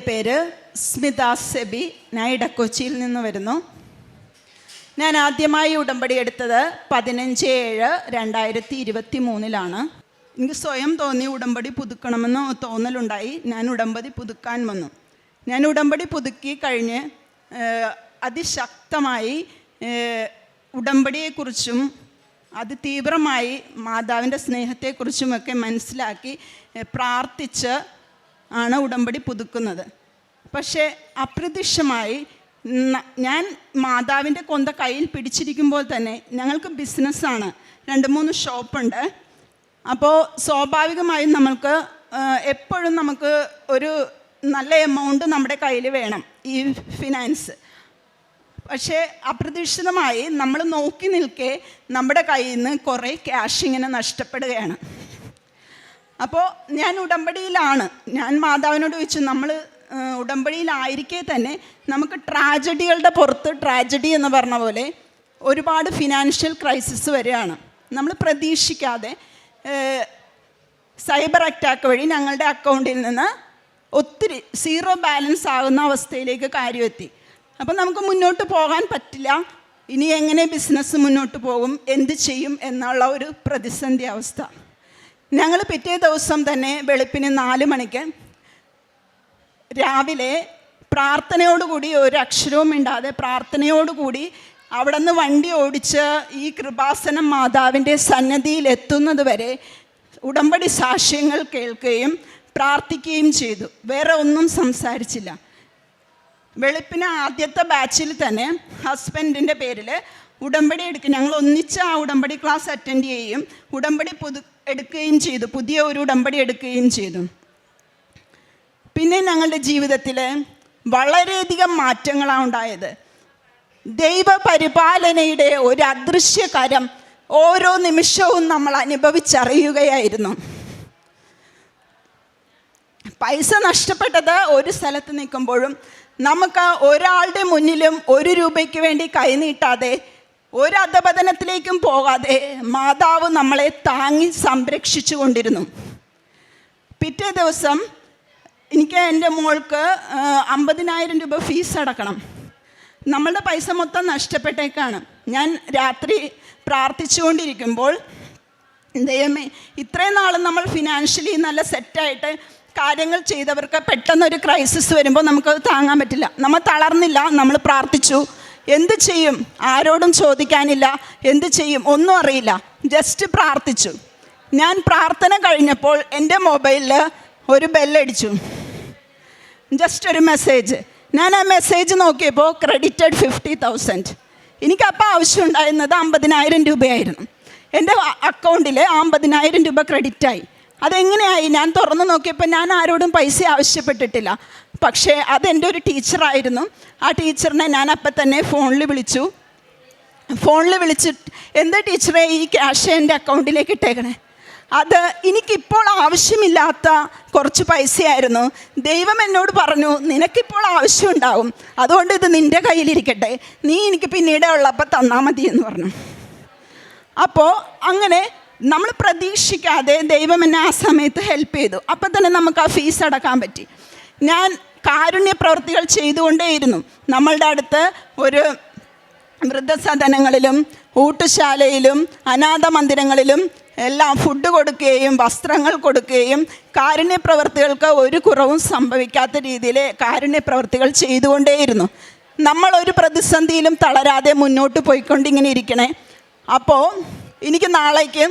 എന്റെ പേര് സ്മിത സെബി. ഞാൻ ഇടക്കൊച്ചിയിൽ നിന്ന് വരുന്നു. ഞാൻ ആദ്യമായി ഉടമ്പടി എടുത്തത് പതിനഞ്ച് ഏഴ് രണ്ടായിരത്തി ഇരുപത്തി മൂന്നിലാണ് എനിക്ക് സ്വയം തോന്നി ഉടമ്പടി പുതുക്കണമെന്ന് തോന്നലുണ്ടായി. ഞാൻ ഉടമ്പടി പുതുക്കാൻ വന്നു. ഞാൻ ഉടമ്പടി പുതുക്കി കഴിഞ്ഞ് അതിശക്തമായി ഉടമ്പടിയെക്കുറിച്ചും അതിതീവ്രമായി മാതാവിന്റെ സ്നേഹത്തെക്കുറിച്ചുമൊക്കെ മനസ്സിലാക്കി പ്രാർത്ഥിച്ച് ആണ് ഉടമ്പടി പുതുക്കുന്നത്. പക്ഷേ അപ്രത്യക്ഷമായി ഞാൻ മാതാവിന്റെ കൊന്ത കയ്യിൽ പിടിച്ചിരിക്കുമ്പോൾ തന്നെ ഞങ്ങൾക്ക് ബിസിനസ്സാണ് രണ്ട് മൂന്ന് ഷോപ്പുണ്ട് അപ്പോൾ സ്വാഭാവികമായും നമുക്ക് എപ്പോഴും നമുക്ക് ഒരു നല്ല എമൗണ്ട് നമ്മുടെ കയ്യിൽ വേണം ഈ ഫിനാൻസ് പക്ഷേ അപ്രതീക്ഷിതമായി നമ്മൾ നോക്കി നിൽക്കേ നമ്മുടെ കയ്യിൽ നിന്ന് കുറേ ക്യാഷ് ഇങ്ങനെ നഷ്ടപ്പെടുകയാണ്. അപ്പോൾ ഞാൻ ഉടമ്പടിയിലാണ്. ഞാൻ മാതാവിനോട് ചോദിച്ചു നമ്മൾ ഉടമ്പടിയിലായിരിക്കെ തന്നെ നമുക്ക് ട്രാജഡികളുടെ പുറത്ത് ട്രാജഡി എന്ന് പറഞ്ഞ പോലെ ഒരുപാട് ഫിനാൻഷ്യൽ ക്രൈസിസ് വരികയാണ് നമ്മൾ പ്രതീക്ഷിക്കാതെ സൈബർ അറ്റാക്ക് വഴി ഞങ്ങളുടെ അക്കൗണ്ടിൽ നിന്ന് ഒത്തിരി സീറോ ബാലൻസ് ആകുന്ന അവസ്ഥയിലേക്ക് കാര്യമെത്തി അപ്പം നമുക്ക് മുന്നോട്ട് പോകാൻ പറ്റില്ല. ഇനി എങ്ങനെ ബിസിനസ് മുന്നോട്ട് പോകും? എന്ത് ചെയ്യും? എന്നുള്ള ഒരു പ്രതിസന്ധി അവസ്ഥ. ഞങ്ങൾ പിറ്റേ ദിവസം തന്നെ വെളുപ്പിന് നാല് മണിക്ക് രാവിലെ പ്രാർത്ഥനയോടുകൂടി ഒരു അക്ഷരവും ഇണ്ടാതെ പ്രാർത്ഥനയോടുകൂടി അവിടെ നിന്ന് വണ്ടി ഓടിച്ച് ഈ കൃപാസനം മാതാവിന്റെ സന്നദ്ധിയിൽ എത്തുന്നത് വരെ ഉടമ്പടി സാക്ഷ്യങ്ങൾ കേൾക്കുകയും പ്രാർത്ഥിക്കുകയും ചെയ്തു. വേറെ ഒന്നും സംസാരിച്ചില്ല. വെളുപ്പിന് ആദ്യത്തെ ബാച്ചിൽ തന്നെ ഹസ്ബൻഡിന്റെ പേരിൽ ഉടമ്പടി എടുക്കും ഞങ്ങൾ ഒന്നിച്ച് ആ ഉടമ്പടി ക്ലാസ് അറ്റൻഡ് ചെയ്യുകയും ഉടമ്പടി പുതു എടുക്കുകയും ചെയ്തു. പുതിയ ഒരു ഉടമ്പടി എടുക്കുകയും ചെയ്തു. പിന്നെ ഞങ്ങളുടെ ജീവിതത്തിൽ വളരെയധികം മാറ്റങ്ങളാണ് ഉണ്ടായത്. ദൈവപരിപാലനയുടെ ഒരു അദൃശ്യകരം ഓരോ നിമിഷവും നമ്മൾ അനുഭവിച്ചറിയുകയായിരുന്നു. പൈസ നഷ്ടപ്പെട്ടത് ഒരു സ്ഥലത്ത് നിൽക്കുമ്പോഴും നമുക്ക് ഒരാളുടെ മുന്നിലും ഒരു രൂപയ്ക്ക് വേണ്ടി കൈനീട്ടാതെ ഒരു അധപതനത്തിലേക്കും പോകാതെ മാതാവ് നമ്മളെ താങ്ങി സംരക്ഷിച്ചു കൊണ്ടിരുന്നു പിറ്റേ ദിവസം എനിക്ക് എന്റെ മോൾക്ക് അമ്പതിനായിരം രൂപ ഫീസ് അടക്കണം. നമ്മളുടെ പൈസ മൊത്തം നഷ്ടപ്പെട്ടേക്കാണ്. ഞാൻ രാത്രി പ്രാർത്ഥിച്ചുകൊണ്ടിരിക്കുമ്പോൾ ദൈവമേ ഇത്രയും നാൾ നമ്മൾ ഫിനാൻഷ്യലി നല്ല സെറ്റായിട്ട് കാര്യങ്ങൾ ചെയ്തവർക്ക് പെട്ടെന്നൊരു ക്രൈസിസ് വരുമ്പോൾ നമുക്കത് താങ്ങാൻ പറ്റില്ല. നമ്മൾ തളർന്നില്ല നമ്മൾ പ്രാർത്ഥിച്ചു. എന്ത് ചെയ്യും? ആരോടും ചോദിക്കാനില്ല. എന്ത് ചെയ്യും? ഒന്നും അറിയില്ല. ജസ്റ്റ് പ്രാർത്ഥിച്ചു. ഞാൻ പ്രാർത്ഥന കഴിഞ്ഞപ്പോൾ എന്റെ മൊബൈലിൽ ഒരു ബെല്ലടിച്ചു ജസ്റ്റ് ഒരു മെസ്സേജ് ഞാൻ ആ മെസ്സേജ് നോക്കിയപ്പോൾ ക്രെഡിറ്റഡ് ഫിഫ്റ്റി തൗസൻഡ് എനിക്കപ്പോൾ ആവശ്യമുണ്ടായിരുന്നത് അമ്പതിനായിരം രൂപയായിരുന്നു. എന്റെ അക്കൗണ്ടിൽ അമ്പതിനായിരം രൂപ ക്രെഡിറ്റായി അതെങ്ങനെയായി? ഞാൻ തുറന്നു നോക്കിയപ്പോൾ ഞാൻ ആരോടും പൈസ ആവശ്യപ്പെട്ടിട്ടില്ല. പക്ഷേ അതെന്റെ ഒരു ടീച്ചറായിരുന്നു. ആ ടീച്ചറിനെ ഞാൻ അപ്പം തന്നെ ഫോണിൽ വിളിച്ചു. ഫോണിൽ വിളിച്ച് എന്താ ടീച്ചറെ ഈ ക്യാഷ് എന്റെ അക്കൗണ്ടിലേക്ക് ഇട്ടേക്കണേ? അത് എനിക്കിപ്പോൾ ആവശ്യമില്ലാത്ത കുറച്ച് പൈസയായിരുന്നു. ദൈവം എന്നോട് പറഞ്ഞു നിനക്കിപ്പോൾ ആവശ്യമുണ്ടാവും. അതുകൊണ്ട് ഇത് നിന്റെ കയ്യിലിരിക്കട്ടെ. നീ എനിക്ക് പിന്നീട് ഉള്ളപ്പോൾ തന്നാൽ മതി എന്ന് പറഞ്ഞു. അപ്പോൾ അങ്ങനെ നമ്മൾ പ്രതീക്ഷിക്കാതെ ദൈവം എന്നെ ആ സമയത്ത് ഹെൽപ്പ് ചെയ്തു. അപ്പം തന്നെ നമുക്ക് ആ ഫീസ് അടക്കാൻ പറ്റി. ഞാൻ കാരുണ്യ പ്രവൃത്തികൾ ചെയ്തുകൊണ്ടേയിരുന്നു. നമ്മളുടെ അടുത്ത് ഒരു വൃദ്ധസദനങ്ങളിലും ഊട്ടുശാലയിലും അനാഥ മന്ദിരങ്ങളിലും എല്ലാം ഫുഡ് കൊടുക്കുകയും വസ്ത്രങ്ങൾ കൊടുക്കുകയും കാരുണ്യ പ്രവൃത്തികൾക്ക് ഒരു കുറവും സംഭവിക്കാത്ത രീതിയിൽ കാരുണ്യ പ്രവൃത്തികൾ ചെയ്തുകൊണ്ടേയിരുന്നു. നമ്മൾ ഒരു പ്രതിസന്ധിയിലും തളരാതെ മുന്നോട്ട് പോയിക്കൊണ്ടിങ്ങനെ ഇരിക്കണേ. അപ്പോൾ എനിക്ക് നാളേക്ക്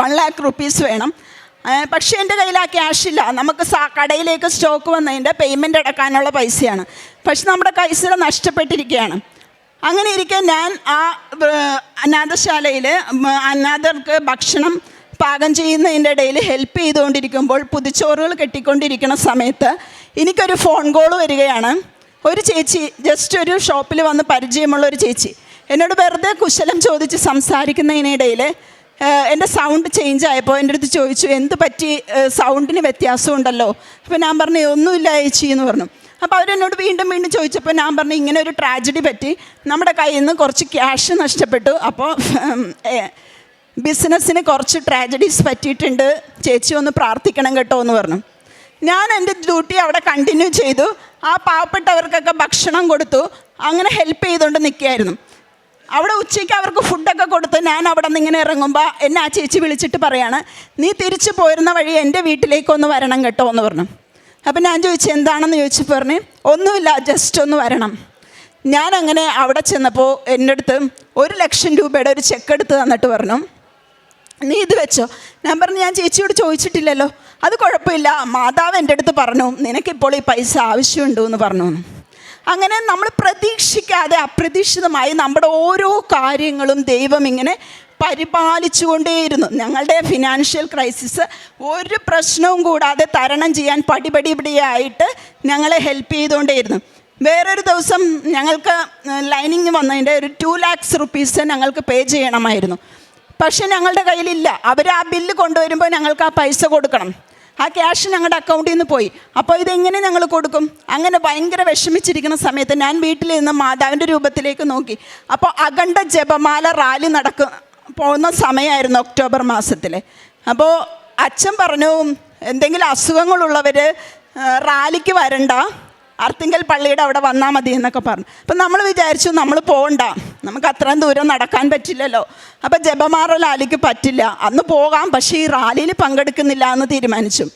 വൺ ലാക്ക് റുപ്പീസ് വേണം. പക്ഷേ എന്റെ കയ്യിൽ ആ ക്യാഷ് ഇല്ല. നമുക്ക് കടയിലേക്ക് സ്റ്റോക്ക് വന്നതിന്റെ പേയ്മെന്റ് അടക്കാനുള്ള പൈസയാണ്. പക്ഷെ നമ്മുടെ പൈസ നഷ്ടപ്പെട്ടിരിക്കുകയാണ്. അങ്ങനെ ഇരിക്കെ ഞാൻ ആ അനാഥശാലയിൽ അനാഥർക്ക് ഭക്ഷണം പാകം ചെയ്യുന്നതിന്റെ ഇടയിൽ ഹെൽപ്പ് ചെയ്തുകൊണ്ടിരിക്കുമ്പോൾ പുതിച്ചോറുകൾ കെട്ടിക്കൊണ്ടിരിക്കുന്ന സമയത്ത് എനിക്കൊരു ഫോൺ കോൾ വരികയാണ്. ഒരു ചേച്ചി ജസ്റ്റ് ഒരു ഷോപ്പിൽ വന്ന് പരിചയമുള്ള ഒരു ചേച്ചി. എന്നോട് വെറുതെ കുശലം ചോദിച്ച് സംസാരിക്കുന്നതിനിടയിൽ എന്റെ സൗണ്ട് ചേഞ്ച് ആയപ്പോൾ എന്റെ അടുത്ത് ചോദിച്ചു എന്ത് പറ്റി? സൗണ്ടിന് വ്യത്യാസമുണ്ടല്ലോ. അപ്പോൾ ഞാൻ പറഞ്ഞു ഒന്നുമില്ല ചേച്ചി എന്ന് പറഞ്ഞു. അപ്പോൾ അവരെന്നോട് വീണ്ടും വീണ്ടും ചോദിച്ചപ്പോൾ ഞാൻ പറഞ്ഞു ഇങ്ങനെ ഒരു ട്രാജഡി പറ്റി. നമ്മുടെ കയ്യിൽ നിന്ന് കുറച്ച് ക്യാഷ് നഷ്ടപ്പെട്ടു. അപ്പോൾ ബിസിനസ്സിന് കുറച്ച് ട്രാജഡീസ് പറ്റിയിട്ടുണ്ട്. ചേച്ചി ഒന്ന് പ്രാർത്ഥിക്കണം കേട്ടോ എന്ന് പറഞ്ഞു. ഞാൻ എന്റെ ഡ്യൂട്ടി അവിടെ കണ്ടിന്യൂ ചെയ്തു. ആ പാവപ്പെട്ടവർക്കൊക്കെ ഭക്ഷണം കൊടുത്തു. അങ്ങനെ ഹെൽപ്പ് ചെയ്തുകൊണ്ട് നിൽക്കുകയായിരുന്നു. അവിടെ ഉച്ചയ്ക്ക് അവർക്ക് ഫുഡൊക്കെ കൊടുത്ത് ഞാൻ അവിടെ നിന്ന് ഇങ്ങനെ ഇറങ്ങുമ്പോൾ എന്നെ ആ ചേച്ചി വിളിച്ചിട്ട് പറയാണ് നീ തിരിച്ചു പോരുന്ന വഴി എന്റെ വീട്ടിലേക്കൊന്ന് വരണം കേട്ടോ എന്ന് പറഞ്ഞു. അപ്പം ഞാൻ ചോദിച്ചു എന്താണെന്ന്? ചോദിച്ചു പറഞ്ഞു ഒന്നുമില്ല ജസ്റ്റ് ഒന്ന് വരണം. ഞാൻ അങ്ങനെ അവിടെ ചെന്നപ്പോൾ എന്റെ അടുത്ത് ഒരു ലക്ഷം രൂപയുടെ ഒരു ചെക്ക് എടുത്ത് തന്നിട്ട് പറഞ്ഞു. നീ ഇത് വെച്ചോ. ഞാൻ പറഞ്ഞു ഞാൻ ചേച്ചിയോട് ചോദിച്ചിട്ടില്ലല്ലോ. അത് കുഴപ്പമില്ല മാതാവ് എന്റെ അടുത്ത് പറഞ്ഞു നിനക്കിപ്പോൾ ഈ പൈസ ആവശ്യമുണ്ടോ എന്ന് പറഞ്ഞു. അങ്ങനെ നമ്മൾ പ്രതീക്ഷിക്കാതെ അപ്രതീക്ഷിതമായി നമ്മുടെ ഓരോ കാര്യങ്ങളും ദൈവം ഇങ്ങനെ പരിപാലിച്ചുകൊണ്ടേയിരുന്നു. ഞങ്ങളുടെ ഫിനാൻഷ്യൽ ക്രൈസിസ് ഒരു പ്രശ്നവും കൂടാതെ തരണം ചെയ്യാൻ പടിപടിപടിയായിട്ട് ഞങ്ങളെ ഹെൽപ്പ് ചെയ്തുകൊണ്ടേയിരുന്നു. വേറൊരു ദിവസം ഞങ്ങൾക്ക് ലൈനിങ് വന്നതിന്റെ ഒരു ടു ലാക്സ് റുപ്പീസ് ഞങ്ങൾക്ക് പേ ചെയ്യണമായിരുന്നു. പക്ഷേ ഞങ്ങളുടെ കയ്യിലില്ല. അവർ ആ ബില്ല് കൊണ്ടുവരുമ്പോൾ ഞങ്ങൾക്ക് ആ പൈസ കൊടുക്കണം. ആ ക്യാഷ് ഞങ്ങളുടെ അക്കൗണ്ടിൽ നിന്ന് പോയി. അപ്പോൾ ഇതെങ്ങനെ ഞങ്ങൾ കൊടുക്കും? അങ്ങനെ ഭയങ്കര വിഷമിച്ചിരിക്കുന്ന സമയത്ത് ഞാൻ വീട്ടിൽ മാതാവിന്റെ രൂപത്തിലേക്ക് നോക്കി. അപ്പോൾ അഖണ്ഡ ജപമാല റാലി നടക്ക പോകുന്ന സമയമായിരുന്നു ഒക്ടോബർ മാസത്തിൽ അപ്പോൾ അച്ഛൻ പറഞ്ഞു എന്തെങ്കിലും അസുഖങ്ങളുള്ളവർ റാലിക്ക് വരണ്ട. അർത്തിങ്കൽ പള്ളിയുടെ അവിടെ വന്നാൽ മതി എന്നൊക്കെ പറഞ്ഞു. അപ്പം നമ്മൾ വിചാരിച്ചു നമ്മൾ പോകണ്ട നമുക്ക് അത്രയും ദൂരം നടക്കാൻ പറ്റില്ലല്ലോ. അപ്പം ജപമാറ ലാലിക്ക് പറ്റില്ല. അന്ന് പോകാം പക്ഷേ ഈ റാലിയിൽ പങ്കെടുക്കുന്നില്ല എന്ന് തീരുമാനിച്ചു.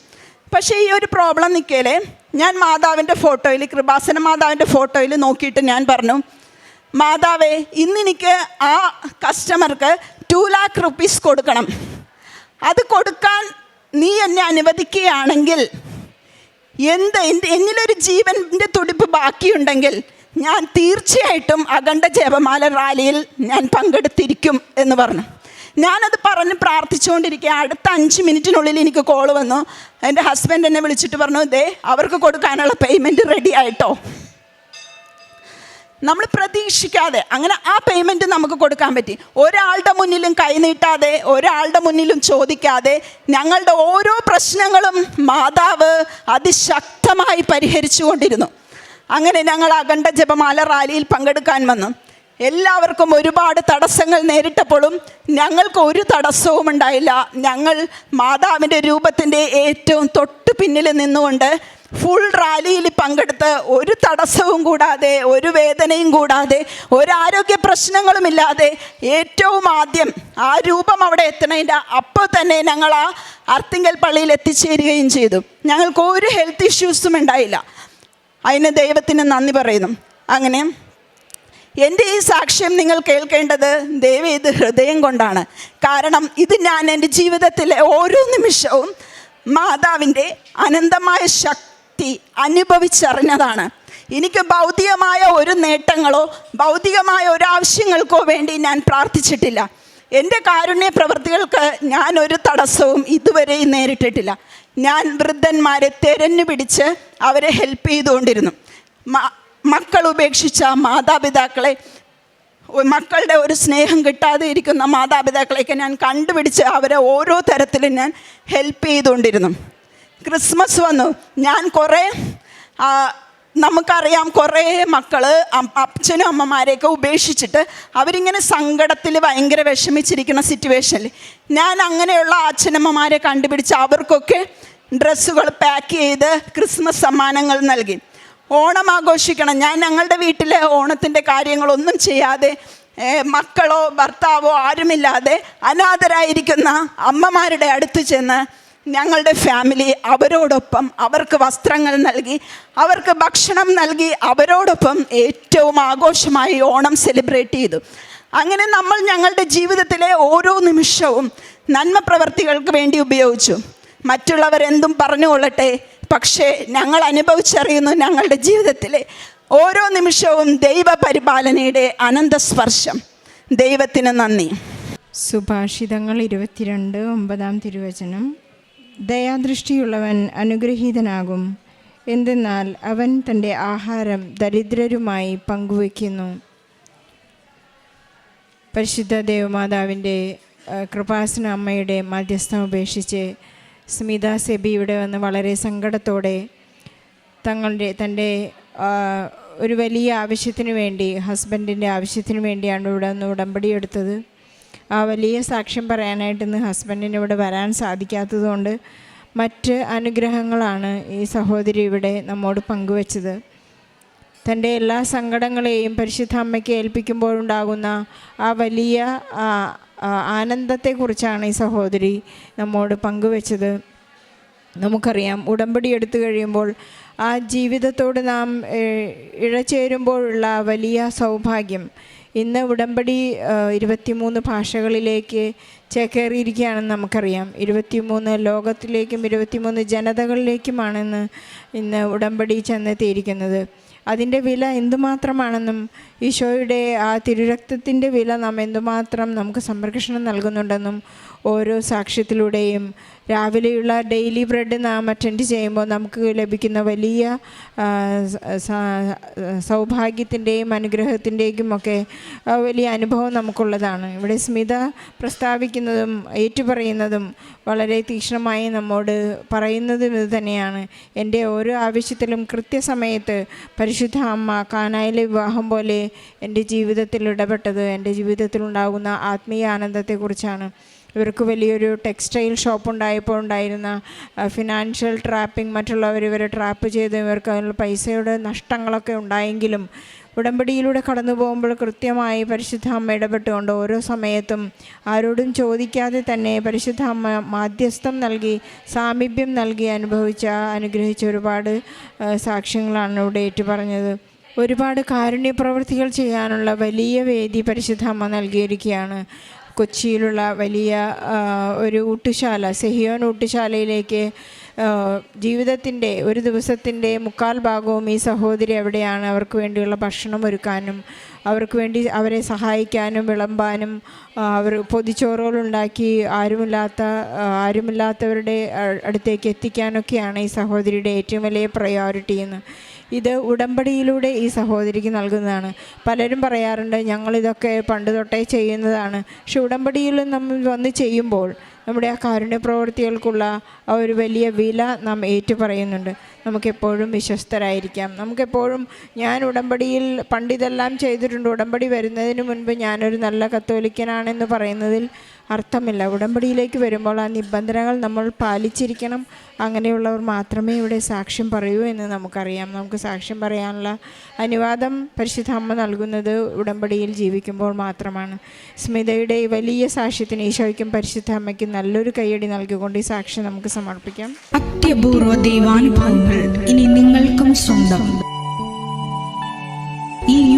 പക്ഷേ ഈ ഒരു പ്രോബ്ലം നിൽക്കലേ ഞാൻ മാതാവിന്റെ ഫോട്ടോയിൽ കൃപാസന മാതാവിന്റെ ഫോട്ടോയിൽ നോക്കിയിട്ട് ഞാൻ പറഞ്ഞു മാതാവേ ഇന്നെനിക്ക് ആ കസ്റ്റമർക്ക് ടു ലാക്ക് റുപ്പീസ് കൊടുക്കണം. അത് കൊടുക്കാൻ നീ എന്നെ അനുവദിക്കുകയാണെങ്കിൽ എന്ത് എന്നിലൊരു ജീവന്റെ തുടിപ്പ് ബാക്കിയുണ്ടെങ്കിൽ ഞാൻ തീർച്ചയായിട്ടും അഖണ്ഡ ജപമാല റാലിയിൽ ഞാൻ പങ്കെടുത്തിരിക്കും എന്ന് പറഞ്ഞു. ഞാനത് പറഞ്ഞ് പ്രാർത്ഥിച്ചുകൊണ്ടിരിക്കുക അടുത്ത അഞ്ച് മിനിറ്റിനുള്ളിൽ എനിക്ക് കോൾ വന്നു. എന്റെ ഹസ്ബൻഡ് എന്നെ വിളിച്ചിട്ട് പറഞ്ഞു ദേ അവർക്ക് കൊടുക്കാനുള്ള പേയ്മെന്റ് റെഡി ആയിട്ടോ. നമ്മൾ പ്രതീക്ഷിക്കാതെ അങ്ങനെ ആ പേയ്മെന്റ് നമുക്ക് കൊടുക്കാൻ പറ്റി. ഒരാളുടെ മുന്നിലും കൈനീട്ടാതെ ഒരാളുടെ മുന്നിലും ചോദിക്കാതെ ഞങ്ങളുടെ ഓരോ പ്രശ്നങ്ങളും മാതാവ് അതിശക്തമായി പരിഹരിച്ചു കൊണ്ടിരുന്നു അങ്ങനെ ഞങ്ങൾ അഖണ്ഡ ജപമാല റാലിയിൽ പങ്കെടുക്കാൻ വന്നു. എല്ലാവർക്കും ഒരുപാട് തടസ്സങ്ങൾ നേരിട്ടപ്പോഴും ഞങ്ങൾക്ക് ഒരു തടസ്സവും ഉണ്ടായില്ല ഞങ്ങൾ മാതാവിന്റെ രൂപത്തിന്റെ ഏറ്റവും തൊട്ട് പിന്നിൽ നിന്നുകൊണ്ട് ഫുൾ റാലിയിൽ പങ്കെടുത്ത് ഒരു തടസ്സവും കൂടാതെ ഒരു വേദനയും കൂടാതെ ഒരു ഒരാരോഗ്യ പ്രശ്നങ്ങളുമില്ലാതെ ഏറ്റവും ആദ്യം ആ രൂപം അവിടെ എത്തണതിന്റെ അപ്പോൾ തന്നെ ഞങ്ങൾ ആ അർത്തിങ്കൽ പള്ളിയിൽ എത്തിച്ചേരുകയും ചെയ്തു. ഞങ്ങൾക്ക് ഒരു ഹെൽത്ത് ഇഷ്യൂസും ഉണ്ടായില്ല. അതിന് ദൈവത്തിന് നന്ദി പറയുന്നു. അങ്ങനെ എന്റെ ഈ സാക്ഷ്യം നിങ്ങൾ കേൾക്കേണ്ടത് ദൈവം ഇത് ഹൃദയം കൊണ്ടാണ്. കാരണം ഇത് ഞാൻ എന്റെ ജീവിതത്തിലെ ഓരോ നിമിഷവും മാതാവിന്റെ അനന്തമായ ശക്തി അനുഭവിച്ചറിഞ്ഞതാണ്. എനിക്ക് ഭൗതികമായ ഒരു നേട്ടങ്ങളോ ഭൗതികമായ ഒരു ആവശ്യങ്ങൾക്കോ വേണ്ടി ഞാൻ പ്രാർത്ഥിച്ചിട്ടില്ല. എന്റെ കാരുണ്യ പ്രവൃത്തികൾക്ക് ഞാൻ ഒരു തടസ്സവും ഇതുവരെയും നേരിട്ടിട്ടില്ല. ഞാൻ വൃദ്ധന്മാരെ തെരഞ്ഞു പിടിച്ച് അവരെ ഹെൽപ്പ് ചെയ്തുകൊണ്ടിരുന്നു. മക്കൾ ഉപേക്ഷിച്ച മാതാപിതാക്കളെ മക്കളുടെ ഒരു സ്നേഹം കിട്ടാതെ ഇരിക്കുന്ന മാതാപിതാക്കളെയൊക്കെ ഞാൻ കണ്ടുപിടിച്ച് അവരെ ഓരോ തരത്തിലും ഞാൻ ഹെൽപ്പ് ചെയ്തുകൊണ്ടിരുന്നു. ക്രിസ്മസ് വന്നു. ഞാൻ കുറേ നമുക്കറിയാം കുറേ മക്കൾ അച്ഛനും അമ്മമാരെയൊക്കെ ഉപേക്ഷിച്ചിട്ട് അവരിങ്ങനെ സങ്കടത്തിൽ ഭയങ്കര വിഷമിച്ചിരിക്കുന്ന സിറ്റുവേഷനിൽ ഞാൻ അങ്ങനെയുള്ള അച്ഛനമ്മമാരെ കണ്ടുപിടിച്ച് അവർക്കൊക്കെ ഡ്രസ്സുകൾ പാക്ക് ചെയ്ത് ക്രിസ്മസ് സമ്മാനങ്ങൾ നൽകി. ഓണം ആഘോഷിക്കണം. ഞാൻ ഞങ്ങളുടെ വീട്ടിലെ ഓണത്തിന്റെ കാര്യങ്ങളൊന്നും ചെയ്യാതെ മക്കളോ ഭർത്താവോ ആരുമില്ലാതെ അനാഥരായിരിക്കുന്ന അമ്മമാരുടെ അടുത്ത് ചെന്ന് ഞങ്ങളുടെ ഫാമിലി അവരോടൊപ്പം അവർക്ക് വസ്ത്രങ്ങൾ നൽകി അവർക്ക് ഭക്ഷണം നൽകി അവരോടൊപ്പം ഏറ്റവും ആഘോഷമായി ഓണം സെലിബ്രേറ്റ് ചെയ്തു. അങ്ങനെ നമ്മൾ ഞങ്ങളുടെ ജീവിതത്തിലെ ഓരോ നിമിഷവും നന്മ പ്രവർത്തികൾക്ക് വേണ്ടി ഉപയോഗിച്ചു. മറ്റുള്ളവർ എന്തും പറഞ്ഞുകൊള്ളട്ടെ പക്ഷേ ഞങ്ങൾ അനുഭവിച്ചറിയുന്നു ഞങ്ങളുടെ ജീവിതത്തിലെ ഓരോ നിമിഷവും ദൈവ പരിപാലനയുടെ അനന്തസ്പർശം ദൈവത്തിന് നന്ദി. സുഭാഷിതങ്ങൾ ഇരുപത്തിരണ്ട് ഒമ്പതാം തിരുവചനം. ദയാദൃഷ്ടിയുള്ളവൻ അനുഗ്രഹീതനാകും. എന്തെന്നാൽ അവൻ തന്റെ ആഹാരം ദരിദ്രരുമായി പങ്കുവയ്ക്കുന്നു. പരിശുദ്ധ ദേവമാതാവിന്റെ കൃപാസന അമ്മയുടെ മധ്യസ്ഥം ഉപേക്ഷിച്ച് സ്മിത സെബി ഇവിടെ വന്ന് വളരെ സങ്കടത്തോടെ തങ്ങളുടെ തന്റെ ഒരു വലിയ ആവശ്യത്തിന് വേണ്ടി ഹസ്ബൻഡിന്റെ ആവശ്യത്തിന് വേണ്ടിയാണ് ഇവിടെ ഒന്ന് ഉടമ്പടി എടുത്തത്. ആ വലിയ സാക്ഷ്യം പറയാനായിട്ട് ഇന്ന് ഹസ്ബൻഡിന് ഇവിടെ വരാൻ സാധിക്കാത്തതുകൊണ്ട് മറ്റ് അനുഗ്രഹങ്ങളാണ് ഈ സഹോദരി ഇവിടെ നമ്മോട് പങ്കുവച്ചത്. തന്റെ എല്ലാ സങ്കടങ്ങളെയും പരിശുദ്ധ അമ്മയ്ക്ക് ഏൽപ്പിക്കുമ്പോഴുണ്ടാകുന്ന ആ വലിയ ആനന്ദത്തെക്കുറിച്ചാണ് ഈ സഹോദരി നമ്മോട് പങ്കുവച്ചത്. നമുക്കറിയാം ഉടമ്പടി എടുത്തു കഴിയുമ്പോൾ ആ ജീവിതത്തോട് നാം ഇഴചേരുമ്പോഴുള്ള വലിയ സൗഭാഗ്യം ഇന്ന് ഉടമ്പടി ഇരുപത്തിമൂന്ന് ഭാഷകളിലേക്ക് ചേക്കേറിയിരിക്കുകയാണെന്ന് നമുക്കറിയാം. ഇരുപത്തിമൂന്ന് ലോകത്തിലേക്കും ഇരുപത്തിമൂന്ന് ജനതകളിലേക്കുമാണെന്ന് ഇന്ന് ഉടമ്പടി ചെന്നെത്തിയിരിക്കുന്നത്. അതിന്റെ വില എന്തുമാത്രമാണെന്നും ഈശോയുടെ ആ തിരുരക്തത്തിന്റെ വില നാം എന്തുമാത്രം നമുക്ക് സംരക്ഷണം നൽകുന്നുണ്ടെന്നും ഓരോ സാക്ഷ്യത്തിലൂടെയും രാവിലെയുള്ള ഡെയിലി ബ്രെഡ് നാം അറ്റൻഡ് ചെയ്യുമ്പോൾ നമുക്ക് ലഭിക്കുന്ന വലിയ സൗഭാഗ്യത്തിന്റെയും അനുഗ്രഹത്തിന്റെയും ഒക്കെ വലിയ അനുഭവം നമുക്കുള്ളതാണ്. ഇവിടെ സ്മിത പ്രസ്താവിക്കുന്നതും ഏറ്റുപറയുന്നതും വളരെ തീക്ഷ്ണമായി നമ്മോട് പറയുന്നതും ഇത് തന്നെയാണ്. എന്റെ ഓരോ ആവശ്യത്തിലും കൃത്യസമയത്ത് പരിശുദ്ധ അമ്മ കാനായിലെ വിവാഹം പോലെ എന്റെ ജീവിതത്തിൽ ഇടപെട്ടത് എന്റെ ജീവിതത്തിലുണ്ടാകുന്ന ആത്മീയ ആനന്ദത്തെക്കുറിച്ചാണ്. ഇവർക്ക് വലിയൊരു ടെക്സ്റ്റൈൽ ഷോപ്പ് ഉണ്ടായപ്പോൾ ഉണ്ടായിരുന്ന ഫിനാൻഷ്യൽ ട്രാപ്പിംഗ് മറ്റുള്ളവർ ഇവരെ ട്രാപ്പ് ചെയ്ത് ഇവർക്ക് അതിനുള്ള പൈസയുടെ നഷ്ടങ്ങളൊക്കെ ഉണ്ടായെങ്കിലും ഉടമ്പടിയിലൂടെ കടന്നു പോകുമ്പോൾ കൃത്യമായി പരിശുദ്ധ അമ്മ ഇടപെട്ടുകൊണ്ട് ഓരോ സമയത്തും ആരോടും ചോദിക്കാതെ തന്നെ പരിശുദ്ധ അമ്മ മാധ്യസ്ഥം നൽകി സാമീപ്യം നൽകി അനുഭവിച്ച അനുഗ്രഹിച്ച ഒരുപാട് സാക്ഷ്യങ്ങളാണ് ഇവിടെ ഏറ്റുപറഞ്ഞത്. ഒരുപാട് കാരുണ്യ പ്രവൃത്തികൾ ചെയ്യാനുള്ള വലിയ വേദി പരിശുദ്ധ അമ്മ നൽകിയിരിക്കുകയാണ്. കൊച്ചിയിലുള്ള വലിയ ഒരു ഊട്ടുശാല സെഹിയോൻ ഊട്ടുശാലയിലേക്ക് ജീവിതത്തിന്റെ ഒരു ദിവസത്തിന്റെ മുക്കാൽ ഭാഗവും ഈ സഹോദരി എവിടെയാണ് അവർക്ക് വേണ്ടിയുള്ള ഭക്ഷണം ഒരുക്കാനും അവർക്ക് വേണ്ടി അവരെ സഹായിക്കാനും വിളമ്പാനും അവർ പൊതിച്ചോറുകളുണ്ടാക്കി ആരുമില്ലാത്ത ആരുമില്ലാത്തവരുടെ അടുത്തേക്ക് എത്തിക്കാനൊക്കെയാണ് ഈ സഹോദരിയുടെ ഏറ്റവും വലിയ പ്രയോറിറ്റി എന്ന് ഇത് ഉടമ്പടിയിലൂടെ ഈ സഹോദരിക്ക് നൽകുന്നതാണ്. പലരും പറയാറുണ്ട് ഞങ്ങളിതൊക്കെ പണ്ട് തൊട്ടേ ചെയ്യുന്നതാണ്. പക്ഷെ ഉടമ്പടിയിൽ നമ്മൾ വന്ന് ചെയ്യുമ്പോൾ നമ്മുടെ ആ കാരുണ്യ പ്രവൃത്തികൾക്കുള്ള ആ ഒരു വലിയ വില നാം ഏറ്റുപറയുന്നുണ്ട്. നമുക്കെപ്പോഴും വിശ്വസ്തരായിരിക്കാം. നമുക്കെപ്പോഴും ഞാൻ ഉടമ്പടിയിൽ പണ്ടിതെല്ലാം ചെയ്തിട്ടുണ്ട്. ഉടമ്പടി വരുന്നതിന് മുൻപ് ഞാനൊരു നല്ല കത്തോലിക്കനാണെന്ന് പറയുന്നതിൽ അർത്ഥമില്ല. ഉടമ്പടിയിലേക്ക് വരുമ്പോൾ ആ നിബന്ധനകൾ നമ്മൾ പാലിച്ചിരിക്കണം. അങ്ങനെയുള്ളവർ മാത്രമേ ഇവിടെ സാക്ഷ്യം പറയൂ എന്ന് നമുക്കറിയാം. നമുക്ക് സാക്ഷ്യം പറയാനുള്ള അനുവാദം പരിശുദ്ധ അമ്മ നൽകുന്നത് ഉടമ്പടിയിൽ ജീവിക്കുമ്പോൾ മാത്രമാണ്. സ്മിതയുടെ വലിയ സാക്ഷ്യത്തിന് ഈശോയ്ക്കും പരിശുദ്ധ അമ്മയ്ക്കും നല്ലൊരു കൈയടി നൽകിക്കൊണ്ട് ഈ സാക്ഷ്യം നമുക്ക് സമർപ്പിക്കാം. അത്യപൂർവ ദൈവാനുഭവങ്ങൾ ഇനി നിങ്ങൾക്കും സ്വന്തം. ഈ